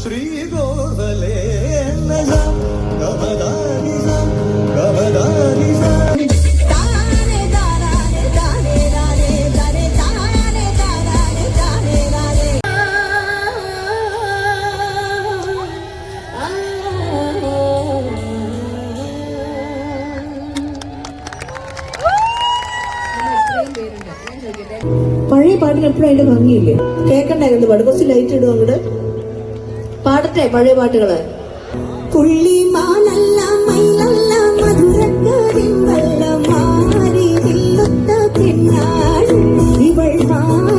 ശ്രീഗോവലേ ഗവദാനി ഗവദാനി പഴയ പാട്ടിന് എപ്പോഴും അതിന്റെ ഭംഗിയില്ലേ? കേക്കണ്ടായിരുന്നു പാട്. കുറച്ച് ലൈറ്റ് ഇടും അങ്ങോട്ട്. പാടട്ടെ പഴയ പാട്ടുകള് പുള്ളിമാനല്ല മയിലല്ല മധുരക്കാരിൻ വെള്ളം മാറി വില്ലുത്ത പെണ്ണാണ് ഇവൾ മാറി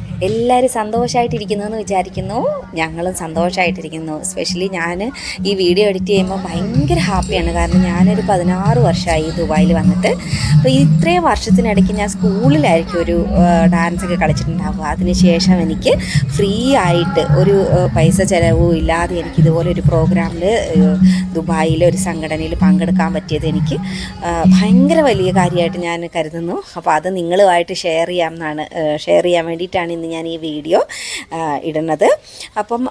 എല്ലാവരും സന്തോഷമായിട്ടിരിക്കുന്നു എന്ന് വിചാരിക്കുന്നു. ഞങ്ങളും സന്തോഷമായിട്ടിരിക്കുന്നു സ്പെഷ്യലി ഞാൻ ഈ വീഡിയോ എഡിറ്റ് ചെയ്യുമ്പോൾ ഭയങ്കര ഹാപ്പിയാണ് കാരണം ഞാനൊരു പതിനാറ് വർഷമായി ദുബായിൽ വന്നിട്ട്. അപ്പോൾ ഇത്രയും വർഷത്തിനിടയ്ക്ക് ഞാൻ സ്കൂളിലായിരിക്കും ഒരു ഡാൻസ് ഒക്കെ കളിച്ചിട്ടുണ്ടാവുക. അതിനുശേഷം എനിക്ക് ഫ്രീ ആയിട്ട് ഒരു പൈസ ചിലവും ഇല്ലാതെ എനിക്ക് ഇതുപോലെ ഒരു പ്രോഗ്രാമിൽ ദുബായിലെ ഒരു സംഘടനയിൽ പങ്കെടുക്കാൻ പറ്റിയത് എനിക്ക് ഭയങ്കര വലിയ കാര്യമായിട്ട് ഞാൻ കരുതുന്നു. അപ്പോൾ അത് നിങ്ങളുമായിട്ട് ഷെയർ ചെയ്യാം എന്നാണ് ഷെയർ ചെയ്യാൻ വേണ്ടിയിട്ടാണ് ഇന്ന് ഞാൻ ഈ വീഡിയോ ഇടുന്നത്. അപ്പം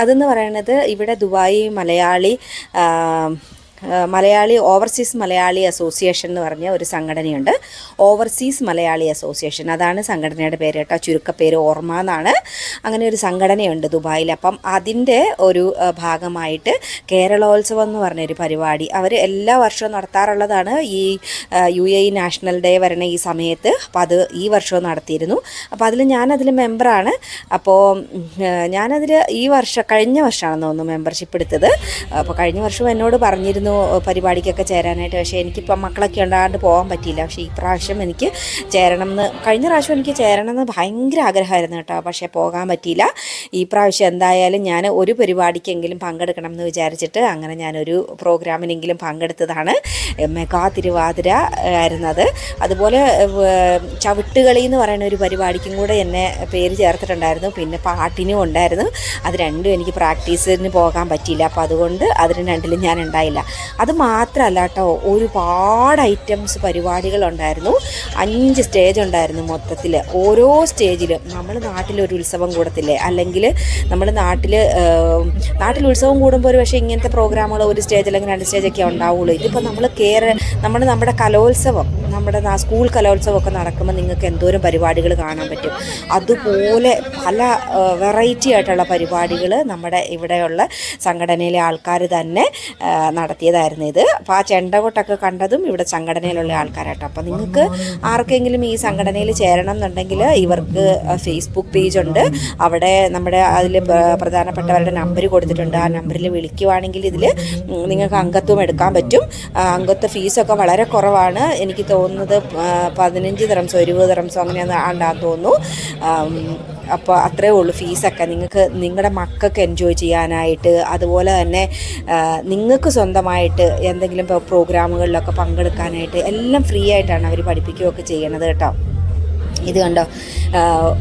അതെന്ന് പറയുന്നത് ഇവിടെ Dubai Malayali Malayali overseas Malayali association എന്ന് പറഞ്ഞ ഒരു സംഘടനയുണ്ട്. ഓവർസീസ് മലയാളി അസോസിയേഷൻ അതാണ് സംഘടനയുടെ പേര് കേട്ടോ. ചുരുക്കപ്പേര് ഓർമ്മ എന്നാണ്. അങ്ങനെ ഒരു സംഘടനയുണ്ട് ദുബായിൽ. അപ്പം അതിന്റെ ഒരു ഭാഗമായിട്ട് കേരളോത്സവം എന്ന് പറഞ്ഞൊരു പരിപാടി അവർ എല്ലാ വർഷവും നടത്താറുള്ളതാണ്. ഈ യു എ നാഷണൽ ഡേ വരണ ഈ സമയത്ത്. അപ്പോൾ അത് ഈ വർഷവും നടത്തിയിരുന്നു. അപ്പോൾ അതിൽ ഞാനതിൽ മെമ്പറാണ്. അപ്പോൾ ഞാനതിൽ ഈ വർഷം കഴിഞ്ഞ വർഷമാണെന്ന് തോന്നുന്നു മെമ്പർഷിപ്പ് എടുത്തത് അപ്പോൾ കഴിഞ്ഞ വർഷം എന്നോട് പറഞ്ഞിരുന്നു പരിപാടിക്കൊക്കെ ചേരാനായിട്ട്. പക്ഷേ എനിക്കിപ്പം മക്കളൊക്കെ ഉണ്ടാകാണ്ട് പോകാൻ പറ്റിയില്ല. പക്ഷേ ഈ പ്രാവശ്യം എനിക്ക് ചേരണം എന്ന് കഴിഞ്ഞ പ്രാവശ്യം എനിക്ക് ചേരണം എന്ന് ഭയങ്കര ആഗ്രഹമായിരുന്നു കേട്ടോ. പക്ഷേ പോകാൻ പറ്റിയില്ല. ഈ പ്രാവശ്യം എന്തായാലും ഞാൻ ഒരു പരിപാടിക്കെങ്കിലും പങ്കെടുക്കണം എന്ന് വിചാരിച്ചിട്ട് അങ്ങനെ ഞാനൊരു പ്രോഗ്രാമിനെങ്കിലും പങ്കെടുത്തതാണ്. മെഗാ തിരുവാതിര ആയിരുന്നത്. അതുപോലെ ചവിട്ടുകളി എന്ന് പറയുന്ന ഒരു പരിപാടിക്കും കൂടെ എന്നെ പേര് ചേർത്തിട്ടുണ്ടായിരുന്നു. പിന്നെ പാട്ടിനും ഉണ്ടായിരുന്നു. അത് രണ്ടും എനിക്ക് പ്രാക്ടീസിന് പോകാൻ പറ്റിയില്ല. അപ്പോൾ അതുകൊണ്ട് അതിന് രണ്ടിലും ഞാൻ ഉണ്ടായില്ല. അത് മാത്രമല്ല കേട്ടോ ഒരുപാട് ഐറ്റംസ് പരിപാടികളുണ്ടായിരുന്നു. അഞ്ച് സ്റ്റേജ് ഉണ്ടായിരുന്നു മൊത്തത്തിൽ ഓരോ സ്റ്റേജിലും നമ്മൾ നാട്ടിലൊരു ഉത്സവം കൂടത്തില്ലേ? അല്ലെങ്കിൽ നമ്മൾ നാട്ടിൽ നാട്ടിൽ ഉത്സവം കൂടുമ്പോൾ ഒരു പക്ഷേ ഇങ്ങനത്തെ പ്രോഗ്രാമുകൾ ഒരു സ്റ്റേജ് അല്ലെങ്കിൽ രണ്ട് സ്റ്റേജൊക്കെ ഉണ്ടാവുള്ളൂ. ഇതിപ്പോൾ നമ്മൾ കേര നമ്മൾ നമ്മുടെ കലോത്സവം നമ്മുടെ സ്കൂൾ കലോത്സവമൊക്കെ നടക്കുമ്പോൾ നിങ്ങൾക്ക് എന്തോരം പരിപാടികൾ കാണാൻ പറ്റും. അതുപോലെ പല വെറൈറ്റി ആയിട്ടുള്ള പരിപാടികൾ നമ്മുടെ ഇവിടെയുള്ള സംഘടനയിലെ ആൾക്കാർ തന്നെ ആ, നടത്തിയതായിരുന്നു ഇത്. അപ്പോൾ ആ ചെണ്ടകൊട്ടൊക്കെ കണ്ടതും ഇവിടെ സംഘടനയിലുള്ള ആൾക്കാരാട്ടോ. അപ്പോൾ നിങ്ങൾക്ക് ആർക്കെങ്കിലും ഈ സംഘടനയിൽ ചേരണം എന്നുണ്ടെങ്കിൽ ഇവർക്ക് ഫേസ്ബുക്ക് പേജ് ഉണ്ട്. അവിടെ നമ്മുടെ അതിൽ പ്രധാനപ്പെട്ടവരുടെ നമ്പർ കൊടുത്തിട്ടുണ്ട്. ആ നമ്പറിൽ വിളിക്കുവാണെങ്കിൽ ഇതിൽ നിങ്ങൾക്ക് അംഗത്വം എടുക്കാൻ പറ്റും. അംഗത്വ ഫീസൊക്കെ വളരെ കുറവാണ്. എനിക്ക് തോന്നുന്നത് പതിനഞ്ച് തരംസോ ഇരുപത് തരംസോ അങ്ങനെയാണ് ആണ്ടാന്ന് തോന്നുന്നു. അപ്പോൾ അത്രേ ഉള്ളൂ ഫീസൊക്കെ. നിങ്ങൾക്ക് നിങ്ങളുടെ മക്കൾക്ക് എൻജോയ് ചെയ്യാനായിട്ട് അതുപോലെ തന്നെ നിങ്ങൾക്ക് സ്വന്തമായിട്ട് എന്തെങ്കിലും പ്രോഗ്രാമുകളിലൊക്കെ പങ്കെടുക്കാനായിട്ട് എല്ലാം ഫ്രീ ആയിട്ടാണ് അവർ പഠിപ്പിക്കുകയൊക്കെ ചെയ്യണത് കേട്ടോ. ഇത് കണ്ടോ?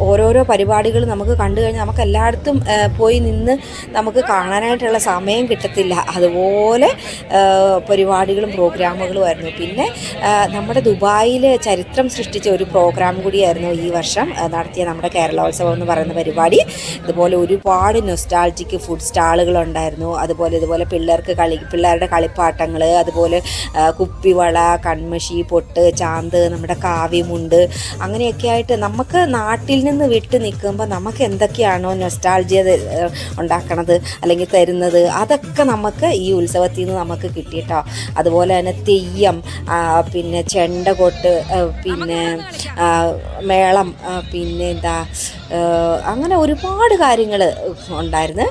ഓരോരോ പരിപാടികൾ നമുക്ക് കണ്ടു കഴിഞ്ഞാൽ നമുക്ക് എല്ലായിടത്തും പോയി നിന്ന് നമുക്ക് കാണാനായിട്ടുള്ള സമയം കിട്ടത്തില്ല. അതുപോലെ പരിപാടികളും പ്രോഗ്രാമുകളും ആയിരുന്നു. പിന്നെ നമ്മുടെ ദുബായിൽ ചരിത്രം സൃഷ്ടിച്ച ഒരു പ്രോഗ്രാം കൂടിയായിരുന്നു ഈ വർഷം നടത്തിയ നമ്മുടെ കേരളോത്സവം എന്ന് പറയുന്ന പരിപാടി. ഇതുപോലെ ഒരുപാട് നൊസ്റ്റാൾജിക്ക് ഫുഡ് സ്റ്റാളുകളുണ്ടായിരുന്നു അതുപോലെ ഇതുപോലെ പിള്ളേർക്ക് കളി പിള്ളേരുടെ കളിപ്പാട്ടങ്ങൾ അതുപോലെ കുപ്പിവള കൺമഷി പൊട്ട് ചാന്ത് നമ്മുടെ കാവ്യമുണ്ട് അങ്ങനെയൊക്കെ ആയിട്ട് നമുക്ക് നാട്ടിൽ നിന്ന് വിട്ട് നിൽക്കുമ്പോൾ നമുക്ക് എന്തൊക്കെയാണോ നൊസ്റ്റാൾജിയ ഉണ്ടാക്കണത് അല്ലെങ്കിൽ തരുന്നത് അതൊക്കെ നമുക്ക് ഈ ഉത്സവത്തിൽ നിന്ന് നമുക്ക് കിട്ടിയിട്ടോ. അതുപോലെ തന്നെ തെയ്യം പിന്നെ ചെണ്ടകൊട്ട് കൊട്ട് പിന്നെ മേളം പിന്നെ എന്താ അങ്ങനെ ഒരുപാട് കാര്യങ്ങൾ ഉണ്ടായിരുന്നു.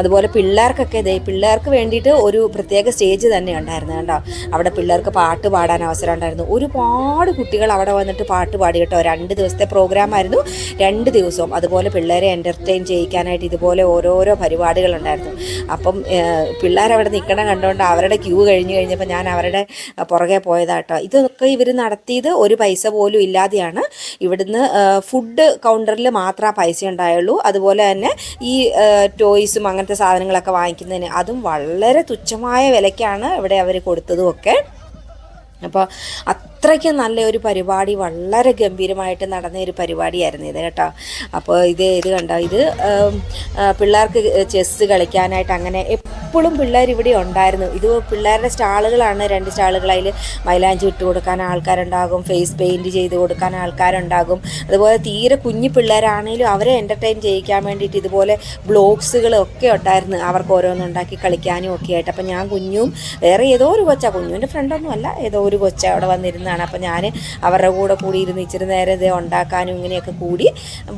അതുപോലെ പിള്ളേർക്കൊക്കെ ഇതേ പിള്ളേർക്ക് വേണ്ടിയിട്ട് ഒരു പ്രത്യേക സ്റ്റേജ് തന്നെ ഉണ്ടായിരുന്നു കേട്ടോ അവിടെ പിള്ളേർക്ക് പാട്ട് പാടാൻ അവസരം ഉണ്ടായിരുന്നു. ഒരുപാട് കുട്ടികൾ അവിടെ വന്നിട്ട് പാട്ട് പാടി കേട്ടോ. രണ്ട് ദിവസത്തെ പ്രോഗ്രാം ആയിരുന്നു. രണ്ട് ദിവസവും. അതുപോലെ പിള്ളേരെ എന്റർടൈൻ ചെയ്യിക്കാനായിട്ട് ഇതുപോലെ ഓരോരോ പരിപാടികൾ ഉണ്ടായിരുന്നു. അപ്പം പിള്ളേർ അവിടെ നിൽക്കണം കണ്ടുകൊണ്ട് അവരുടെ ക്യൂ കഴിഞ്ഞ് കഴിഞ്ഞപ്പോൾ ഞാൻ അവരുടെ പുറകെ പോയതാട്ടോ ഇതൊക്കെ ഇവർ നടത്തിയത് ഒരു പൈസ പോലും ഇല്ലാതെയാണ്. ഇവിടുന്ന് ഫുഡ് കൗണ്ടറിൽ മാത്രമേ പൈസ ഉണ്ടായുള്ളൂ. അതുപോലെ തന്നെ ഈ ടോയ്സും അങ്ങനത്തെ സാധനങ്ങളൊക്കെ വാങ്ങിക്കുന്നതിന്. അതും വളരെ തുച്ഛമായ വിലയ്ക്കാണ് ഇവിടെ അവർ കൊടുത്തതും ഒക്കെ അപ്പോൾ അത്രയ്ക്ക് നല്ല ഒരു പരിപാടി വളരെ ഗംഭീരമായിട്ട് നടന്ന ഒരു പരിപാടിയായിരുന്നു ഇത് കേട്ടോ. അപ്പോൾ ഇത് ഇത് കണ്ടോ? ഇത് പിള്ളേർക്ക് ചെസ്സ് കളിക്കാനായിട്ട് അങ്ങനെ എപ്പോഴും പിള്ളേർ ഇവിടെ ഉണ്ടായിരുന്നു. ഇത് പിള്ളേരുടെ സ്റ്റാളുകളാണ് രണ്ട് സ്റ്റാളുകൾ. അതിൽ മൈലാഞ്ചി ഇട്ട് കൊടുക്കാൻ ആൾക്കാരുണ്ടാകും ഫേസ് പെയിന്റ് ചെയ്ത് കൊടുക്കാൻ ആൾക്കാരുണ്ടാകും. അതുപോലെ തീരെ കുഞ്ഞു പിള്ളേരാണെങ്കിലും അവരെ എന്റർടൈൻ ചെയ്യിക്കാൻ വേണ്ടിയിട്ട് ഇതുപോലെ ബ്ലോഗ്സുകളൊക്കെ ഉണ്ടായിരുന്നു. അവർക്ക് ഓരോന്നുണ്ടാക്കി കളിക്കാനും ഒക്കെ ആയിട്ട്. അപ്പം ഞാൻ കുഞ്ഞും വേറെ ഏതോ ഒരു കൊച്ച. കുഞ്ഞുവിന്റെ ഫ്രണ്ടൊന്നും അല്ല. ഏതോ ഒരു കൊച്ച അവിടെ വന്നിരുന്നതാണ് അപ്പം ഞാൻ അവരുടെ കൂടെ കൂടി ഇരുന്ന് ഇച്ചിരി നേരം ഇത് ഉണ്ടാക്കാനും ഇങ്ങനെയൊക്കെ കൂടി.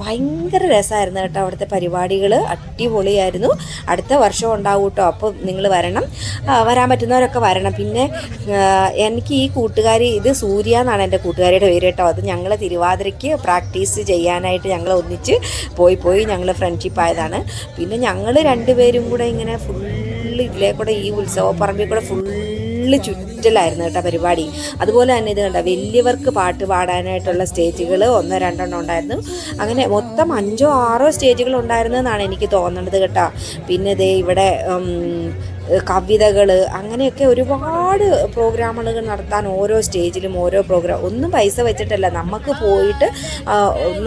ഭയങ്കര രസമായിരുന്നു കേട്ടോ അവിടുത്തെ പരിപാടികൾ അടിപൊളിയായിരുന്നു. അടുത്ത വർഷം ഉണ്ടാവും കേട്ടോ. അപ്പോൾ നിങ്ങൾ വരണം. വരാൻ പറ്റുന്നവരൊക്കെ വരണം. പിന്നെ എനിക്ക് ഈ കൂട്ടുകാരി ഇത് സൂര്യ എന്നാണ് എന്റെ കൂട്ടുകാരിയുടെ പേര് കേട്ടോ. അത് ഞങ്ങൾ തിരുവാതിരയ്ക്ക് പ്രാക്ടീസ് ചെയ്യാനായിട്ട് ഞങ്ങൾ ഒന്നിച്ച് പോയി പോയി ഞങ്ങൾ ഫ്രണ്ട്ഷിപ്പ് ആയതാണ്. പിന്നെ ഞങ്ങൾ രണ്ടുപേരും കൂടെ ഇങ്ങനെ ഫുള്ള് ഇതിലെ കൂടെ ഈ ഉത്സവപ്പറമ്പിൽ കൂടെ ഫുള്ള് ചുറ്റലായിരുന്നു കേട്ടോ പരിപാടി. അതുപോലെ തന്നെ ഇത് കണ്ട വലിയവർക്ക് പാട്ട് പാടാനായിട്ടുള്ള സ്റ്റേജുകൾ ഒന്നോ രണ്ടെണ്ണം ഉണ്ടായിരുന്നു. അങ്ങനെ മൊത്തം അഞ്ചോ ആറോ സ്റ്റേജുകൾ ഉണ്ടായിരുന്നു എന്നാണ് എനിക്ക് തോന്നുന്നത് കേട്ടോ. പിന്നെ ദേ ഇവിടെ കവിതകൾ അങ്ങനെയൊക്കെ ഒരുപാട് പ്രോഗ്രാമുകൾ നടത്താൻ ഓരോ സ്റ്റേജിലും ഓരോ പ്രോഗ്രാം ഒന്നും പൈസ വെച്ചിട്ടല്ല. നമുക്ക് പോയിട്ട്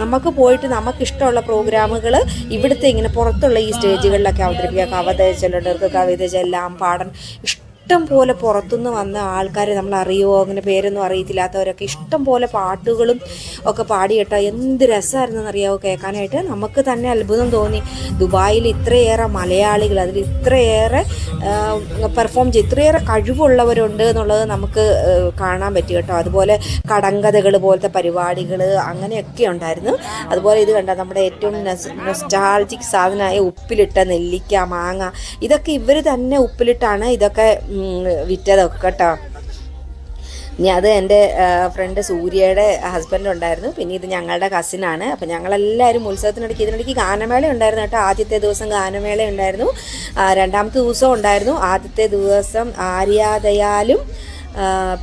നമുക്ക് പോയിട്ട് നമുക്കിഷ്ടമുള്ള പ്രോഗ്രാമുകൾ ഇവിടുത്തെ ഇങ്ങനെ പുറത്തുള്ള ഈ സ്റ്റേജുകളിലൊക്കെ അവതരിപ്പിക്കുക. കവിത ചൊല്ലേണ്ടവർക്ക് കവിത ചെല്ലാം പാടാൻ ഇഷ്ടം പോലെ പുറത്തുനിന്ന് വന്ന ആൾക്കാർ നമ്മൾ അറിയുമോ അങ്ങനെ പേരൊന്നും അറിയത്തില്ലാത്തവരൊക്കെ ഇഷ്ടം പോലെ പാട്ടുകളും ഒക്കെ പാടി കേട്ടോ. എന്ത് രസമായിരുന്നെന്ന് അറിയാമോ കേൾക്കാനായിട്ട്? നമുക്ക് തന്നെ അത്ഭുതം തോന്നി. ദുബായിൽ ഇത്രയേറെ മലയാളികൾ അതിൽ ഇത്രയേറെ പെർഫോം ചെയ്ത് ഇത്രയേറെ കഴിവുള്ളവരുണ്ട് എന്നുള്ളത് നമുക്ക് കാണാൻ പറ്റി കേട്ടോ. അതുപോലെ കടങ്കഥകൾ പോലത്തെ പരിപാടികൾ അങ്ങനെയൊക്കെ ഉണ്ടായിരുന്നു. അതുപോലെ ഇത് കണ്ട നമ്മുടെ ഏറ്റവും നൊസ്റ്റാൾജിക് സാധനമായ ഉപ്പിലിട്ട നെല്ലിക്ക മാങ്ങ ഇതൊക്കെ ഇവർ തന്നെ ഉപ്പിലിട്ടാണ് ഇതൊക്കെ വിറ്റതൊക്കെ കേട്ടോ. അത് എന്റെ ഫ്രണ്ട് സൂര്യയുടെ ഹസ്ബൻഡ് ഉണ്ടായിരുന്നു. പിന്നെ ഇത് ഞങ്ങളുടെ കസിനാണ് അപ്പം ഞങ്ങളെല്ലാവരും ഉത്സവത്തിനിടയ്ക്ക് ഇതിനിടയ്ക്ക് ഗാനമേള ഉണ്ടായിരുന്നു കേട്ടോ. ആദ്യത്തെ ദിവസം ഗാനമേള ഉണ്ടായിരുന്നു. രണ്ടാമത്തെ ദിവസം ഉണ്ടായിരുന്നു. ആദ്യത്തെ ദിവസം ആര്യാദയാലും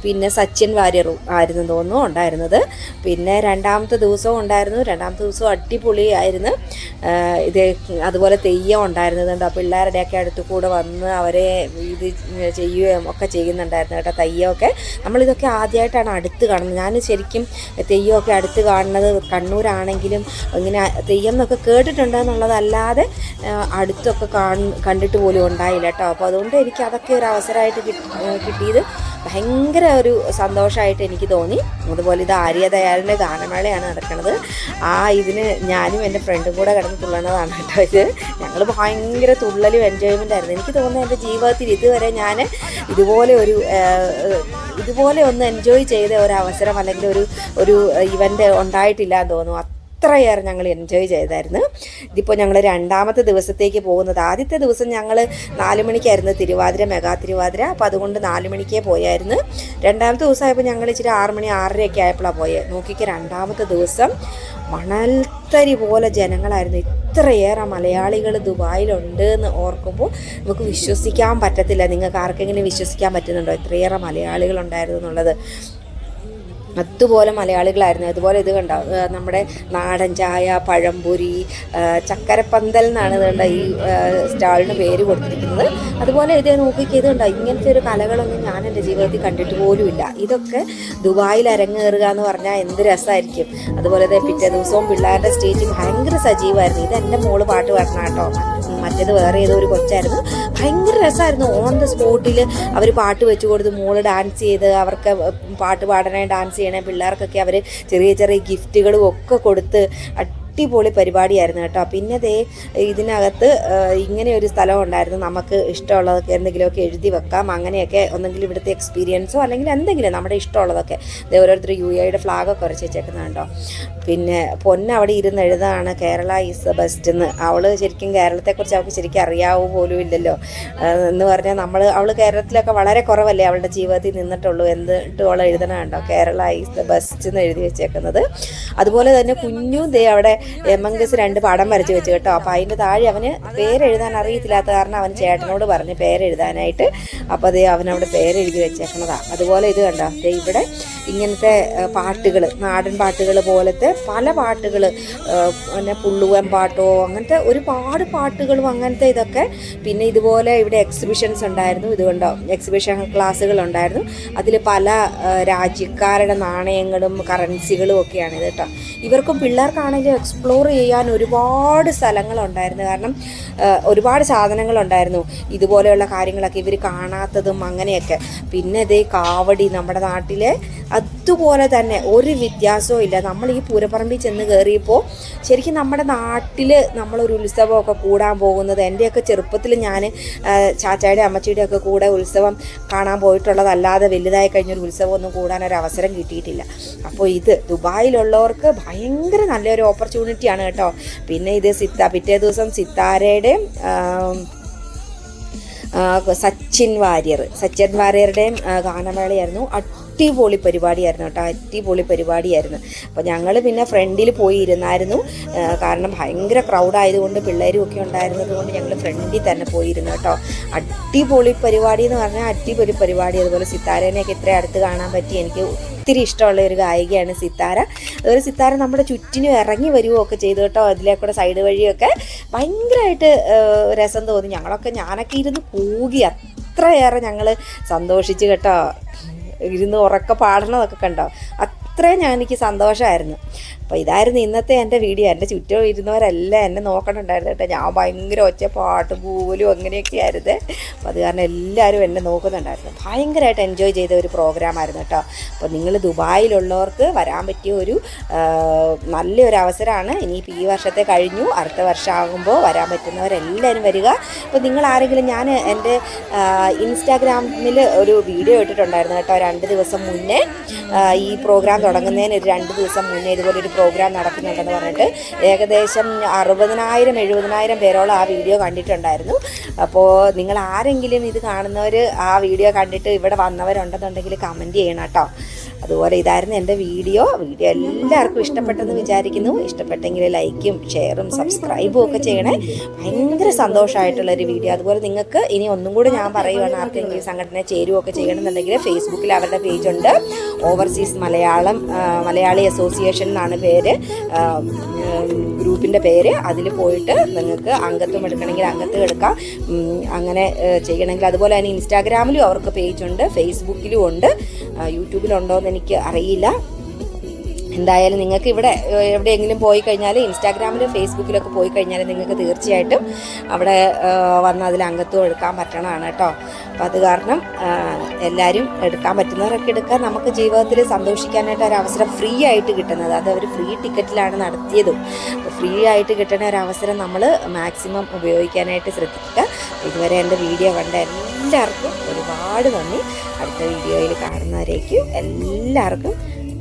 പിന്നെ സച്ചിൻ വാര്യറും ആയിരുന്നു തോന്നുന്നു ഉണ്ടായിരുന്നത്. പിന്നെ രണ്ടാമത്തെ ദിവസവും ഉണ്ടായിരുന്നു. രണ്ടാമത്തെ ദിവസവും അടിപൊളിയായിരുന്നു. ആയിരുന്നു ഇത് അതുപോലെ തെയ്യം ഉണ്ടായിരുന്നത് ആ പിള്ളേരുടെയൊക്കെ അടുത്ത് കൂടെ വന്ന് അവരെ ഇത് ചെയ്യുകയും ഒക്കെ ചെയ്യുന്നുണ്ടായിരുന്നു കേട്ടോ തെയ്യമൊക്കെ. നമ്മളിതൊക്കെ ആദ്യമായിട്ടാണ് അടുത്ത് കാണുന്നത്. ഞാൻ ശരിക്കും തെയ്യമൊക്കെ അടുത്ത് കാണുന്നത് കണ്ണൂരാണെങ്കിലും ഇങ്ങനെ തെയ്യം എന്നൊക്കെ കേട്ടിട്ടുണ്ട് എന്നുള്ളതല്ലാതെ അടുത്തൊക്കെ കാണ കണ്ടിട്ട് പോലും ഉണ്ടായില്ല കേട്ടോ. അപ്പോൾ അതുകൊണ്ട് എനിക്ക് അതൊക്കെ ഒരു അവസരമായിട്ട് കിട്ടി കിട്ടിയത് ഭയങ്കര ഒരു സന്തോഷമായിട്ട് എനിക്ക് തോന്നി. അതുപോലെ ഇത് ആര്യദയാലിന്റെ ഗാനമേളയാണ് നടക്കുന്നത്. ആ ഇതിന് ഞാനും എന്റെ ഫ്രണ്ടും കൂടെ കിടന്ന് തുള്ളണതാണ് കേട്ടോ ഇത്. ഞങ്ങൾ ഭയങ്കര തുള്ളലും എൻജോയ്മെന്റ് ആയിരുന്നു. എനിക്ക് തോന്നുന്നത് എന്റെ ജീവിതത്തിൽ ഇതുവരെ ഞാൻ ഇതുപോലെ ഒരു ഇതുപോലെ ഒന്ന് എൻജോയ് ചെയ്ത ഒരു അവസരം അല്ലെങ്കിൽ ഒരു ഒരു ഇവന്റ് ഉണ്ടായിട്ടില്ല എന്ന് തോന്നുന്നു. അത്രയേറെ ഞങ്ങൾ എൻജോയ് ചെയ്തായിരുന്നു. ഇതിപ്പോൾ ഞങ്ങൾ രണ്ടാമത്തെ ദിവസത്തേക്ക് പോകുന്നത്. ആദ്യത്തെ ദിവസം ഞങ്ങൾ നാല് മണിക്കായിരുന്നു തിരുവാതിര മെഗാ തിരുവാതിര. അപ്പോൾ അതുകൊണ്ട് നാല് മണിക്കേ പോയായിരുന്നു. രണ്ടാമത്തെ ദിവസമായപ്പോൾ ഞങ്ങൾ ഇച്ചിരി ആറ് മണി ആറരയൊക്കെ ആയപ്പോഴാണ് പോയത് നോക്കിക്ക് രണ്ടാമത്തെ ദിവസം മണൽത്തരി പോലെ ജനങ്ങളായിരുന്നു. ഇത്രയേറെ മലയാളികൾ ദുബായിലുണ്ട് എന്ന് ഓർക്കുമ്പോൾ നമുക്ക് വിശ്വസിക്കാൻ പറ്റത്തില്ല. നിങ്ങൾക്ക് ആർക്കെങ്കിലും വിശ്വസിക്കാൻ പറ്റുന്നുണ്ടോ? ഇത്രയേറെ മലയാളികളുണ്ടായിരുന്നു എന്നുള്ളത്. അതുപോലെ മലയാളികളായിരുന്നു. അതുപോലെ ഇത് കണ്ടോ നമ്മുടെ നാടൻ ചായ പഴംപൊരി ചക്കരപ്പന്തൽ എന്നാണ് ഇത് കണ്ടോ ഈ സ്റ്റാളിന് പേര് കൊടുത്തിരിക്കുന്നത്. അതുപോലെ ഇത് നോക്കിക്ക് ഇത് കണ്ടോ ഇങ്ങനത്തെ ഒരു കലകളൊന്നും ഞാൻ എന്റെ ജീവിതത്തിൽ കണ്ടിട്ട് പോലുമില്ല ഇതൊക്കെ ദുബായിൽ അരങ്ങേറുക എന്ന് പറഞ്ഞാൽ എന്ത് രസമായിരിക്കും. അതുപോലെ തന്നെ പിറ്റേ ദിവസവും പിള്ളേരുടെ സ്റ്റേജ് ഭയങ്കര സജീവമായിരുന്നു. ഇത് എന്റെ മോൾ പാട്ട് പറഞ്ഞാട്ടോ മറ്റേത് വേറെ ഏതോ ഒരു കൊച്ചായിരുന്നു. രസമായിരുന്നു. ഓൺ ദ സ്പോട്ടിൽ അവർ പാട്ട് വെച്ച് കൊടുത്ത് മോൾ ഡാൻസ് ചെയ്ത് അവർക്ക് പാട്ട് പാടാനായി ഡാൻസ് ചെയ്യണേ. പിള്ളേർക്കൊക്കെ അവർ ചെറിയ ചെറിയ ഗിഫ്റ്റുകളും ഒക്കെ കൊടുത്ത് അടിപൊളി പരിപാടിയായിരുന്നു കേട്ടോ. പിന്നെ ദേ ഇതിനകത്ത് ഇങ്ങനെ ഒരു സ്ഥലം ഉണ്ടായിരുന്നു നമുക്ക് ഇഷ്ടമുള്ളതൊക്കെ എന്തെങ്കിലുമൊക്കെ എഴുതി വെക്കാം. അങ്ങനെയൊക്കെ ഒന്നെങ്കിലും ഇവിടുത്തെ എക്സ്പീരിയൻസോ അല്ലെങ്കിൽ എന്തെങ്കിലും നമ്മുടെ ഇഷ്ടമുള്ളതൊക്കെ. ദേ ഓരോരുത്തർ യു എയുടെ ഫ്ലാഗൊക്കെ ഉറച്ച് വെച്ചേക്കുന്നുണ്ടോ പിന്നെ പൊന്നവിടെ ഇരുന്ന് എഴുതാണ് കേരള ഈസ് ദ ബെസ്റ്റ് എന്ന്. അവൾ ശരിക്കും കേരളത്തെക്കുറിച്ച് അവൾക്ക് ശരിക്കും അറിയാവൂ പോലും ഇല്ലല്ലോ. എന്ന് പറഞ്ഞാൽ നമ്മൾ അവൾ കേരളത്തിലൊക്കെ വളരെ കുറവല്ലേ അവളുടെ ജീവിതത്തിൽ നിന്നിട്ടുള്ളൂ. എന്നിട്ട് അവൾ എഴുതണ കേരള ഈസ് ദ ബെസ്റ്റ് എന്ന് എഴുതി വെച്ചേക്കുന്നത്. അതുപോലെ തന്നെ കുഞ്ഞു ദേ അവിടെ എമംഗസ് രണ്ട് പടം വരച്ച് വെച്ച് കേട്ടോ. അപ്പോൾ അതിന്റെ താഴെ അവന് പേരെഴുതാൻ അറിയത്തില്ലാത്ത കാരണം അവൻ ചേട്ടനോട് പറഞ്ഞ് പേരെഴുതാനായിട്ട്. അപ്പോൾ അതേ അവനവിടെ പേരെഴുതി വെച്ചേക്കണതാണ് അതുപോലെ ഇത് കണ്ടോ? ദേ ഇവിടെ ഇങ്ങനത്തെ പാട്ടുകൾ നാടൻ പാട്ടുകൾ പോലത്തെ പല പാട്ടുകൾ പിന്നെ പുള്ളുവൻ പാട്ടോ അങ്ങനത്തെ ഒരുപാട് പാട്ടുകളും അങ്ങനത്തെ ഇതൊക്കെ. പിന്നെ ഇതുപോലെ ഇവിടെ എക്സിബിഷൻസ് ഉണ്ടായിരുന്നു. ഇതുകൊണ്ടോ എക്സിബിഷൻ ക്ലാസ്സുകൾ ഉണ്ടായിരുന്നു. അതിൽ പല രാജ്യക്കാരുടെ നാണയങ്ങളും കറൻസികളും ഒക്കെയാണ് ഇത് കേട്ടോ. ഇവർക്കും പിള്ളേർക്കാണെങ്കിലും എക്സ്പ്ലോർ ചെയ്യാൻ ഒരുപാട് സ്ഥലങ്ങളുണ്ടായിരുന്നു. കാരണം ഒരുപാട് സാധനങ്ങളുണ്ടായിരുന്നു. ഇതുപോലെയുള്ള കാര്യങ്ങളൊക്കെ ഇവർ കാണാത്തതും അങ്ങനെയൊക്കെ. പിന്നെ ഇതേ കാവടി നമ്മുടെ നാട്ടിലെ അതുപോലെ തന്നെ ഒരു വ്യത്യാസവും ഇല്ല. നമ്മൾ ഈ പൂരപ്പറമ്പിൽ ചെന്ന് കയറിയപ്പോൾ ശരിക്കും നമ്മുടെ നാട്ടിൽ നമ്മളൊരു ഉത്സവമൊക്കെ കൂടാൻ പോകുന്നത് എന്റെയൊക്കെ ചെറുപ്പത്തിൽ ഞാൻ ചാച്ചായുടെ അമ്മച്ചിയുടെ ഒക്കെ കൂടെ ഉത്സവം കാണാൻ പോയിട്ടുള്ളതല്ലാതെ വലുതായി കഴിഞ്ഞൊരു ഉത്സവമൊന്നും ഒരു അവസരം കിട്ടിയിട്ടില്ല. അപ്പോൾ ഇത് ദുബായിലുള്ളവർക്ക് ഭയങ്കര നല്ലൊരു ഓപ്പർച്യൂണിറ്റിയാണ് കേട്ടോ. പിന്നെ ഇത് സിത്ത പിറ്റേ ദിവസം സിത്താരയുടെ സച്ചിൻ വാര്യർ സച്ചിൻ വാര്യറുടെയും ഗാനമേളയായിരുന്നു. അടിപൊളി പരിപാടിയായിരുന്നു കേട്ടോ അടിപൊളി പരിപാടിയായിരുന്നു. അപ്പോൾ ഞങ്ങൾ പിന്നെ ഫ്രണ്ടിൽ പോയി ഇരുന്നായിരുന്നു കാരണം ഭയങ്കര ക്രൗഡായതുകൊണ്ട് പിള്ളേരും ഒക്കെ ഉണ്ടായിരുന്നതുകൊണ്ട് ഞങ്ങൾ ഫ്രണ്ടിൽ തന്നെ പോയിരുന്നു കേട്ടോ. അടിപൊളി പരിപാടി എന്ന് പറഞ്ഞാൽ അടിപൊളി പരിപാടി. അതുപോലെ സിത്താരേനെയൊക്കെ ഇത്ര അടുത്ത് കാണാൻ പറ്റി. എനിക്ക് ഒത്തിരി ഇഷ്ടമുള്ള ഒരു ഗായികയാണ് സിത്താര. അതുപോലെ സിത്താര നമ്മുടെ ചുറ്റിനും ഇറങ്ങി വരികയൊക്കെ ചെയ്തു കേട്ടോ അതിലേക്കൂടെ സൈഡ് വഴിയൊക്കെ. ഭയങ്കരമായിട്ട് രസം തോന്നി. ഞങ്ങളൊക്കെ ഞാനൊക്കെ ഇരുന്ന് കൂകി അത്രയേറെ ഞങ്ങൾ സന്തോഷിച്ചു കേട്ടോ. ഇരുന്ന് ഉറക്കെ പാടണതൊക്കെ കണ്ടോ? അത്രയും ഞാൻ എനിക്ക് സന്തോഷമായിരുന്നു അപ്പോൾ ഇതായിരുന്നു ഇന്നത്തെ എന്റെ വീഡിയോ. എന്റെ ചുറ്റും ഇരുന്നവരെല്ലാം എന്നെ നോക്കണുണ്ടായിരുന്നു കേട്ടോ. ഞാൻ ഭയങ്കര ഒച്ച പാട്ട് പോലും അങ്ങനെയൊക്കെ ആയിരുന്നു അപ്പോൾ അത് കാരണം എല്ലാവരും എന്നെ നോക്കുന്നുണ്ടായിരുന്നു. ഭയങ്കരമായിട്ട് എൻജോയ് ചെയ്ത ഒരു പ്രോഗ്രാമായിരുന്നു കേട്ടോ. അപ്പോൾ നിങ്ങൾ ദുബായിലുള്ളവർക്ക് വരാൻ പറ്റിയ ഒരു നല്ലൊരു അവസരമാണ്. ഇനിയിപ്പോൾ ഈ വർഷത്തെ കഴിഞ്ഞു. അടുത്ത വർഷമാകുമ്പോൾ വരാൻ പറ്റുന്നവരെല്ലാവരും വരിക. അപ്പോൾ നിങ്ങൾ ആരെങ്കിലും ഞാൻ എന്റെ ഇൻസ്റ്റാഗ്രാമിൽ ഒരു വീഡിയോ ഇട്ടിട്ടുണ്ടായിരുന്നു കേട്ടോ. രണ്ട് ദിവസം മുന്നേ ഈ പ്രോഗ്രാം തുടങ്ങുന്നതിന് ഒരു രണ്ട് ദിവസം മുന്നേ ഇതുപോലെ ഒരു പ്രോഗ്രാം നടക്കുന്നുണ്ടെന്ന് പറഞ്ഞിട്ട് ഏകദേശം അറുപതിനായിരം എഴുപതിനായിരം പേരോളം ആ വീഡിയോ കണ്ടിട്ടുണ്ടായിരുന്നു. അപ്പോൾ നിങ്ങൾ ആരെങ്കിലും ഇത് കാണുന്നവർ ആ വീഡിയോ കണ്ടിട്ട് ഇവിടെ വന്നവരുണ്ടെന്നുണ്ടെങ്കിൽ കമന്റ് ചെയ്യണം കേട്ടോ. അതുപോലെ ഇതായിരുന്നു എന്റെ വീഡിയോ. വീഡിയോ എല്ലാവർക്കും ഇഷ്ടപ്പെട്ടെന്ന് വിചാരിക്കുന്നു. ഇഷ്ടപ്പെട്ടെങ്കിൽ ലൈക്കും ഷെയറും സബ്സ്ക്രൈബും ഒക്കെ ചെയ്യണേ. ഭയങ്കര സന്തോഷമായിട്ടുള്ളൊരു വീഡിയോ. അതുപോലെ നിങ്ങൾക്ക് ഇനി ഒന്നും കൂടി ഞാൻ പറയുവാണ് ആർക്കെങ്കിലും സംഘടന ചേരുവൊക്കെ ചെയ്യണമെന്നുണ്ടെങ്കിൽ ഫേസ്ബുക്കിൽ അവരുടെ പേജുണ്ട്. ഓവർസീസ് മലയാളം മലയാളി അസോസിയേഷൻ എന്നാണ് പേര്. ഗ്രൂപ്പിന്റെ പേര്. അതിൽ പോയിട്ട് നിങ്ങൾക്ക് അംഗത്വം എടുക്കണമെങ്കിൽ അംഗത്വം എടുക്കാം. അങ്ങനെ ചെയ്യണമെങ്കിൽ അതുപോലെ തന്നെ ഇൻസ്റ്റാഗ്രാമിലും അവർക്ക് പേജുണ്ട് ഫേസ്ബുക്കിലും ഉണ്ട്. യൂട്യൂബിലുണ്ടോ എന്ന് എനിക്ക് അറിയില്ല. എന്തായാലും നിങ്ങൾക്ക് ഇവിടെ എവിടെയെങ്കിലും പോയി കഴിഞ്ഞാൽ ഇൻസ്റ്റാഗ്രാമിലും ഫേസ്ബുക്കിലൊക്കെ പോയി കഴിഞ്ഞാൽ നിങ്ങൾക്ക് തീർച്ചയായിട്ടും അവിടെ വന്ന് അതിൽ അംഗത്വം എടുക്കാൻ പറ്റണതാണ് കേട്ടോ. അപ്പോൾ അത് കാരണം എല്ലാവരും എടുക്കാൻ പറ്റുന്നവരൊക്കെ എടുക്കുക നമുക്ക് ജീവിതത്തിൽ സന്തോഷിക്കാനായിട്ട് ഒരു അവസരം ഫ്രീ ആയിട്ട് കിട്ടുന്നത്. അത് അവർ ഫ്രീ ടിക്കറ്റിലാണ് നടത്തിയതും. ഫ്രീ ആയിട്ട് കിട്ടുന്ന ഒരു അവസരം നമ്മൾ മാക്സിമം ഉപയോഗിക്കാനായിട്ട് ശ്രദ്ധിക്കുക. ഇതുവരെ എന്റെ വീഡിയോ കണ്ട എല്ലാവർക്കും ഒരുപാട് നന്ദി. അടുത്ത വീഡിയോയിൽ കാണുന്നവരേക്കും എല്ലാവർക്കും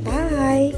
ബായ്